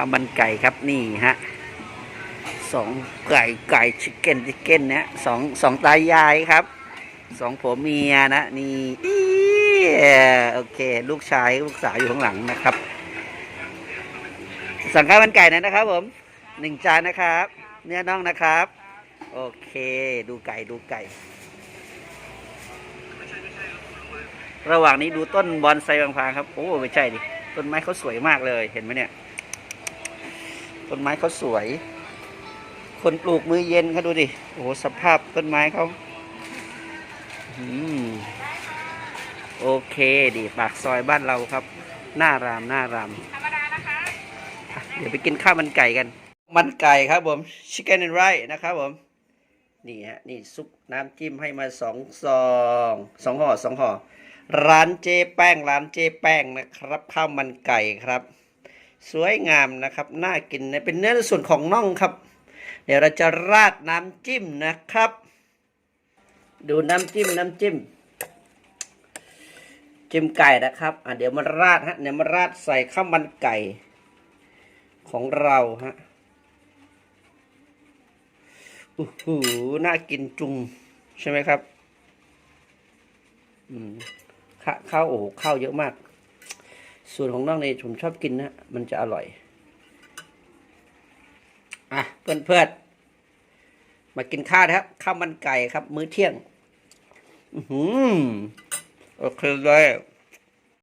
ข้าวมันไก่ครับนี่ฮะสองไก่ไก่ชิคเก้นชิคเก้นเนี่ยสองสองตายายครับสองผัวเมียนะนี่โอเค ลูกชายลูกสาวอยู่ข้างหลังนะครับ สั่งข้าวมันไก่หนอยนะครับ ผมหนึ่งจานนะครับ เนื้อน่องนะครับ โอเค ดูไก่ดูไก่ ระหว่างนี้ดูต้นบอนไซบางพางครับโอ้ไม่ใช่ดิต้นไม้เขาสวยมากเลยเห็นไหมเนี่ย ต้นไม้เขาสวย คนปลูกมือเย็นเขาดูดิ โอ้โหสภาพต้นไม้เขาอืมโอเคดิปากซอยบ้านเราครับ หน้ารามหน้ารามธรรมดานะคะอะเดี๋ยวไปกินข้าวมันไก่กัน มันไก่ครับผมชิคเก้น and rice นะครับผม นี่ฮะนี่ซุปน้ำจิ้มให้มาสองซองสองห่อสองห่อร้านเจแป้งร้านเจแป้งนะครับ ข้าวมันไก่ครับ สวยงามนะครับ น่ากินนะเป็นเนื้อส่วนของน่องครับ เดี๋ยวเราจะราดน้ำจิ้มนะครับ ดูน้ำจิ้มน้ำจิ้ม จิ้มไก่นะครับ อะเดี๋ยวมาราดฮะเดี๋ยวมาราดใส่ข้าวมันไก่ของเราฮะโอ้โหน่ากินจุงใช่ไหมครับ อืมข้าวโอ้โหข้าวเยอะมาก ส่วนของน้องในผมชอบกินนะ มันจะอร่อย อะเพื่อนเพื่อนๆมากินข้าวนะครับข้าวมันไก่ครับ มื้อเที่ยง อือหือโอเคเลย